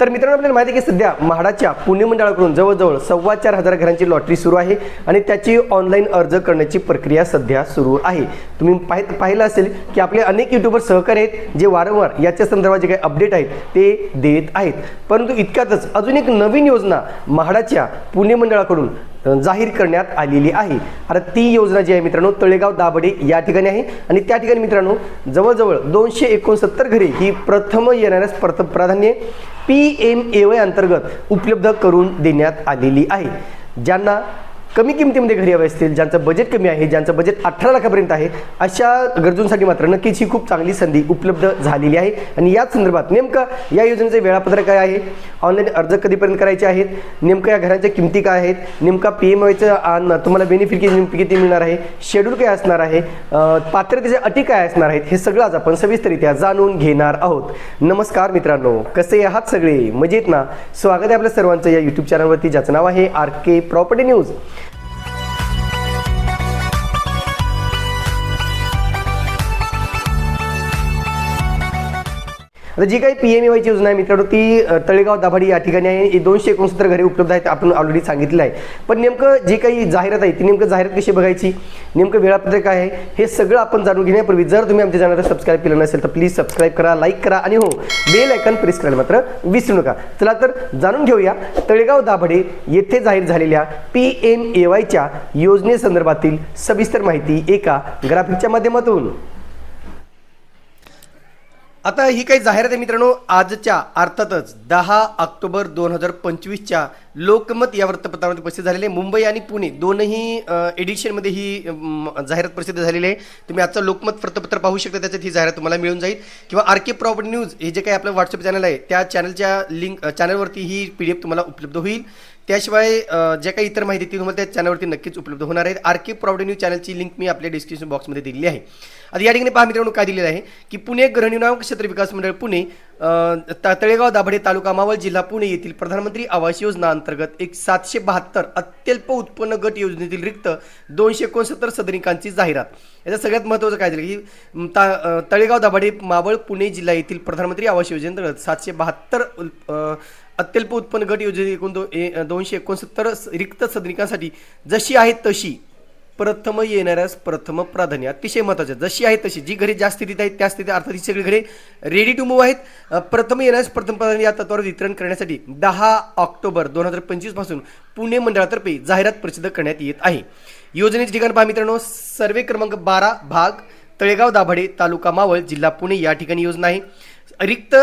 तर मित्रांनो आपल्याला माहिती आहे की सध्या म्हाडाच्या पुणे मंडळाकडून जवळजवळ सव्वा चार हजार घरांची लॉटरी सुरू आहे आणि त्याची ऑनलाईन अर्ज करण्याची प्रक्रिया सध्या सुरू आहे. तुम्ही पाहि पाहिलं असेल की आपले अनेक युट्यूबर सहकारी आहेत जे वारंवार याच्या संदर्भात जे काही अपडेट आहेत ते देत आहेत. परंतु इतक्यातच अजून एक नवीन योजना म्हाडाच्या पुणे मंडळाकडून जाहीर करण्यात आलेली आहे. आता ती योजना जी आहे मित्रांनो तळेगाव दाभडे या ठिकाणी आहे. आणि त्या ठिकाणी मित्रांनो जवळजवळ दोनशे एकोणसत्तर घरे ही प्रथम येणाऱ्या प्रथम प्राधान्य पी एम ए वाय अंतर्गत उपलब्ध करून देण्यात आलेली आहे. ज्यांना कमी किमतीमध्ये घरी हवे असतील ज्यांचं बजेट कमी आहे ज्यांचं बजेट अठरा लाखापर्यंत आहे अशा गरजूंसाठी मात्र नक्कीच ही खूप चांगली संधी उपलब्ध झालेली आहे. आणि याच संदर्भात नेमकं या योजनेचे वेळापत्रक काय आहे? ऑनलाईन अर्ज कधीपर्यंत करायचे आहेत? नेमकं या घरांच्या किमती काय आहेत? नेमका पी एम वायचं तुम्हाला बेनिफिट किती किती मिळणार आहे? शेड्यूल काय असणार आहे? पात्रतेच्या अटी काय असणार आहेत? हे सगळं आज आपण सविस्तरित्या जाणून घेणार आहोत. नमस्कार मित्रांनो कसे आहात सगळे? मजेत ना? स्वागत आहे आपल्या सर्वांचं या यूट्यूब चॅनलवरती ज्याचं नाव आहे आर के प्रॉपर्टी न्यूज आता जी काही पी एम ए वायची योजना आहे मित्रांनो ती तळेगाव दाभाडी या ठिकाणी आहे. दोनशे एकोणसत्तर घरे उपलब्ध आहेत आपण ऑलरेडी सांगितलं आहे. पण नेमकं जी काही जाहिरात आहे ती नेमकं जाहिरात कशी बघायची? नेमकं वेळापत्रक काय आहे? हे सगळं आपण जाणून घेण्यापूर्वी जर तुम्ही आमच्या चॅनलला सबस्क्राईब केलं नसेल तर प्लीज सबस्क्राईब करा लाईक करा आणि हो बेल आयकन प्रेस करायला मात्र विसरू नका. चला तर जाणून घेऊया तळेगाव दाभाडे येथे जाहीर झालेल्या पी एम ए वायच्या योजनेसंदर्भातील सविस्तर माहिती एका ग्राफिकच्या माध्यमातून. आता ही काही जाहिरात आहे मित्रांनो आजच्या अर्थातच दहा ऑक्टोबर दोन हजार पंचवीसच्या लोकमत या वृत्तपत्रामध्ये प्रसिद्ध झालेले आहे. मुंबई आणि पुणे दोनही एडिशनमध्ये ही जाहिरात प्रसिद्ध झालेली आहे. तुम्ही आजचं लोकमत वृत्तपत्र पाहू शकता त्याच्यात ही जाहिरात तुम्हाला मिळून जाईल. किंवा आर के प्रॉपर्टी न्यूज हे जे काही आपलं व्हॉट्सअप चॅनल आहे त्या चॅनलच्या लिंक चॅनलवरती ही पी डी एफ तुम्हाला उपलब्ध होईल. त्याशिवाय ज्या काही इतर माहिती ती तुम्हाला त्या चॅनलवरती नक्कीच उपलब्ध होणार आहेत. आर के प्रॉपर्टी न्यूज चॅनलची लिंक मी आपल्या डिस्क्रिप्शन बॉक्समध्ये दिलेली आहे. आता या ठिकाणी पहा मित्रांनो काय दिलेलं आहे की पुणे गृहनिर्माण क्षेत्र विकास मंडळ पुणे तळेगाव दाभाडे तालुका मावळ जिल्हा पुणे येथील प्रधानमंत्री आवास योजना अंतर्गत एक सातशे बहात्तर अत्यल्प उत्पन्न गट योजनेतील रिक्त दोनशे एकोणसत्तर सदनिकांची जाहिरात. याचं सगळ्यात महत्त्वाचं काय झालं की ता तळेगाव दाभाडे मावळ पुणे जिल्हा येथील प्रधानमंत्री आवास योजनेअंतर्गत सातशे बहात्तर अत्यल्प उत्पन्न गट योजने एकूण दो दोनशे एकोणसत्तर रिक्त सदनिकांसाठी जशी आहे तशी प्रथम येणाऱ्यास प्रथम प्राधान्य अतिशय महत्त्वाचं. जशी आहे तशी. जी घरे ज्या स्थितीत आहेत त्या स्थितीत अर्थात ही सगळी घरे रेडी टू मूव्ह आहेत. प्रथम येण्यास प्रथम प्राधान्य या तत्वावर वितरण करण्यासाठी दहा ऑक्टोबर दोन हजार पंचवीसपासून पुणे मंडळातर्फे जाहिरात प्रसिद्ध करण्यात येत आहे. योजनेचे ठिकाण पहा मित्रांनो. सर्वे क्रमांक बारा भाग तळेगाव दाभाडे तालुका मावळ जिल्हा पुणे या ठिकाणी योजना आहे. रिक्त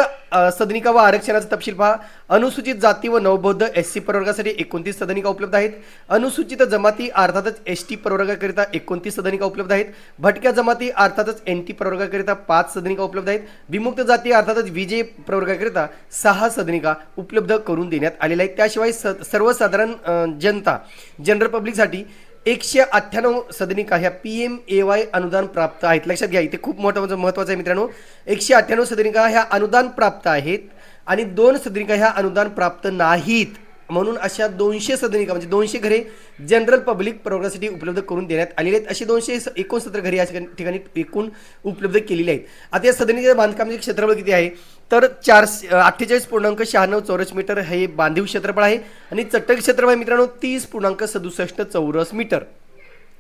सदनिका व आरक्षणाचा तपशील पहा. अनुसूचित जाती व नवबौद्ध एस सी प्रवर्गासाठी एकोणतीस सदनिका उपलब्ध आहेत. अनुसूचित जमाती अर्थातच एस टी प्रवर्गाकरिता एकोणतीस सदनिका उपलब्ध आहेत. भटक्या जमाती अर्थातच एन टी प्रवर्गाकरिता पाच सदनिका उपलब्ध आहेत. विमुक्त जाती अर्थातच विजय प्रवर्गाकरिता सहा सदनिका उपलब्ध करून देण्यात आलेल्या आहेत. त्याशिवाय स सर्वसाधारण जनता जनरल पब्लिकसाठी एकशे अठ्ठ्याण्णव सदनिका ह्या पी एम ए वाय अनुदान प्राप्त आहेत. लक्षात घ्या इथे खूप महत्त्वाचं म्हणजे महत्त्वाचं आहे मित्रांनो. एकशे अठ्ठ्याण्णव सदनिका ह्या अनुदान प्राप्त आहेत आणि दोन सदनिका ह्या अनुदान प्राप्त नाहीत. म्हणून अशा दोनशे सदनिका म्हणजे दोनशे घरे जनरल पब्लिक प्रवर्गासाठी उपलब्ध करून देण्यात आलेली आहेत. अशी दोनशे एकोणसत्तर घरे या ठिकाणी एकूण उपलब्ध केलेली आहेत. आता या सदनिकेचं बांधकामाचे क्षेत्रफळ किती आहे? तर चार अठ्ठेचाळीस पूर्णांक शहाण्णव चौरस मीटर हे बांधीव क्षेत्रफळ आहे. आणि चटक क्षेत्रफळ आहे मित्रांनो तीस पूर्णांक सदुसष्ट चौरस मीटर.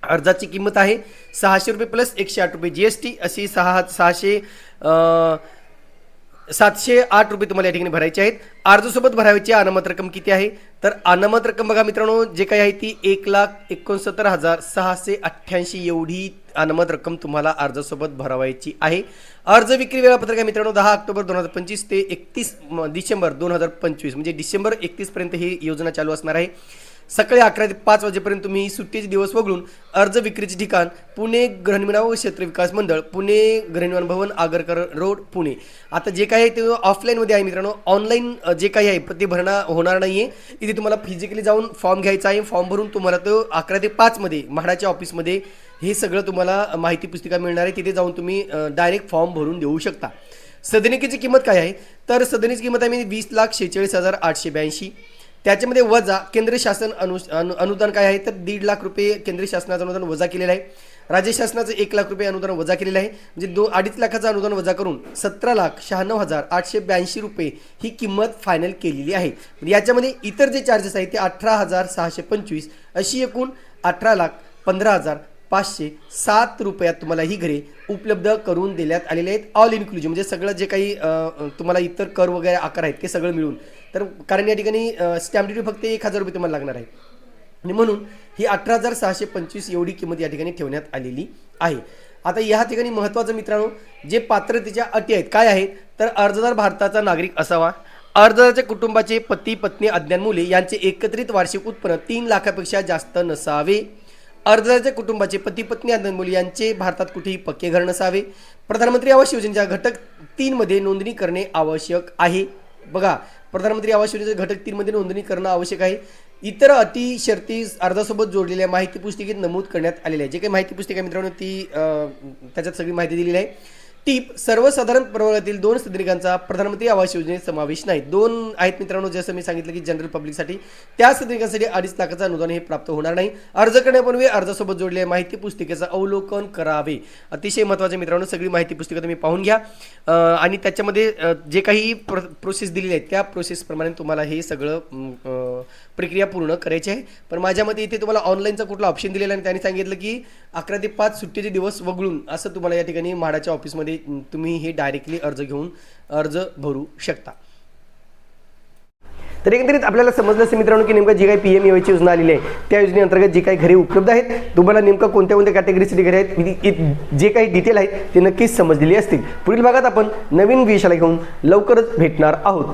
अर्जाची किंमत आहे सहाशे रुपये प्लस एकशे आठ रुपये जी एस टी अशी सहा सहाशे सातशे आठ रुपये तुम्हाला या ठिकाणी भरायचे आहेत. अर्जासोबत भरायची अनामत रक्कम किती आहे? तर अनामत रक्कम बघा मित्रांनो जे काही आहे ती एक लाख एकोणसत्तर हजार सहाशे अठ्ठ्याऐंशी एवढी अनामत रक्कम तुम्हाला अर्जासोबत भरावायची आहे. अर्ज विक्री वेळापत्रक आहे मित्रांनो दहा ऑक्टोबर दोन हजार पंचवीस ते एकतीस डिसेंबर दोन हजार पंचवीस म्हणजे डिसेंबर एकतीसपर्यंत ही योजना चालू असणार आहे. सकाळी अकरा ते पाच वाजेपर्यंत तुम्ही सुट्टीचे दिवस वगळून अर्ज विक्रीचे ठिकाण पुणे गृहनिर्माण व क्षेत्र विकास मंडळ पुणे गृहनिर्माण भवन आगरकर रोड पुणे. आता जे काही आहे ते ऑफलाईनमध्ये आहे मित्रांनो ऑनलाईन जे काही आहे ते भरणा होणार नाही आहे इथे तुम्हाला फिजिकली जाऊन फॉर्म घ्यायचा आहे फॉर्म भरून तुम्हाला तो अकरा ते पाचमध्ये म्हाडाच्या ऑफिसमध्ये हे सगळं तुम्हाला माहिती पुस्तिका मिळणार आहे. तिथे जाऊन तुम्ही डायरेक्ट फॉर्म भरून देऊ शकता. सदनिकेची किंमत काय आहे? तर सदनिकेची किंमत आहे म्हणजे वीस लाख शेहेचाळीस हजार आठशे ब्याऐंशी. त्याच्यामध्ये वजा केंद्र शासन अनु अनुदान काय आहे? तर दीड लाख रुपये केंद्र शासनाचं अनुदान वजा केलेलं आहे. राज्य शासनाचं एक लाख रुपये अनुदान वजा केलेलं आहे. म्हणजे दो अडीच लाखाचं अनुदान वजा करून सतरा लाख शहाण्णव हजार आठशे ब्याऐंशी रुपये ही किंमत फायनल केलेली आहे. म्हणजे याच्यामध्ये इतर जे चार्जेस आहेत ते अठरा हजार सहाशे पंचवीस अशी एकूण अठरा लाख पंधरा हजार पाचशे सात रुपयात तुम्हाला ही घरे उपलब्ध करून देण्यात आलेले आहेत. ऑल इन्क्लुजिव्ह म्हणजे सगळं जे काही तुम्हाला इतर कर वगैरे आकार आहेत ते सगळं मिळून. तर कारण या ठिकाणी स्टॅम्प ड्युटी फक्त एक हजार रुपये तुम्हाला लागणार आहे. आणि म्हणून ही अठरा हजार सहाशे पंचवीस एवढी किंमत या ठिकाणी ठेवण्यात आलेली आहे. आता या ठिकाणी महत्त्वाचं मित्रांनो जे पात्रतेच्या अटी आहेत काय आहेत? तर अर्जदार भारताचा नागरिक असावा. अर्जदाराच्या कुटुंबाचे पती पत्नी अज्ञान मुले यांचे एकत्रित वार्षिक उत्पन्न तीन लाखापेक्षा जास्त नसावे. अर्जदाराच्या कुटुंबाचे पती पत्नी आणि मुली यांचे भारतात कुठेही पक्के घर नसावे. प्रधानमंत्री आवास योजनेच्या घटक तीनमध्ये नोंदणी करणे आवश्यक आहे. बघा प्रधानमंत्री आवास योजनेच्या घटक तीनमध्ये नोंदणी करणं आवश्यक आहे. इतर अटी शर्ती अर्जासोबत जोडलेल्या माहिती पुस्तिकेत नमूद करण्यात आलेल्या आहे. जे काही माहिती पुस्तिका मित्रांनो ती त्याच्यात सगळी माहिती दिलेली आहे. टीप सर्वसाधारण प्रवर्गातील दोन सदनिकांचा प्रधानमंत्री आवास योजनेत समावेश नाही. दोन आहेत मित्रांनो जसं मी सांगितलं की जनरल पब्लिकसाठी त्या सदनिकांसाठी अडीच लाखाचं अनुदान हे प्राप्त होणार नाही. अर्ज करण्यापूर्वी अर्जासोबत जोडलेल्या माहिती पुस्तिकेचं अवलोकन करावे. अतिशय महत्त्वाचे मित्रांनो सगळी माहिती पुस्तिका तुम्ही पाहून घ्या. आणि त्याच्यामध्ये जे काही प्रोसेस दिलेली आहे त्या प्रोसेसप्रमाणे तुम्हाला हे सगळं प्रक्रिया पूर्ण करायची आहे. पण माझ्या मते इथे तुम्हाला ऑनलाईनचा कुठला ऑप्शन दिलेला आहे आणि त्यांनी सांगितलं की अकरा ते पाच सुट्टीचे दिवस वगळून असं तुम्हाला या ठिकाणी म्हाडाच्या ऑफिसमध्ये तुम्ही हे डायरेक्टली अर्ज घेऊन अर्ज भरू शकता. तर एकंदरीत आपल्याला समजलं असेल मित्रांनो की नेमकं जी काही पी एम योजनेची योजना आलेली आहे त्या योजनेअंतर्गत जी काही घरे उपलब्ध आहेत तुम्हाला नेमकं कोणत्या कोणत्या कॅटेगरीसाठी घरे आहेत म्हणजे जे काही डिटेल आहेत ते नक्कीच समजलेली असतील. पुढील भागात आपण नवीन विषयाला घेऊन लवकरच भेटणार आहोत.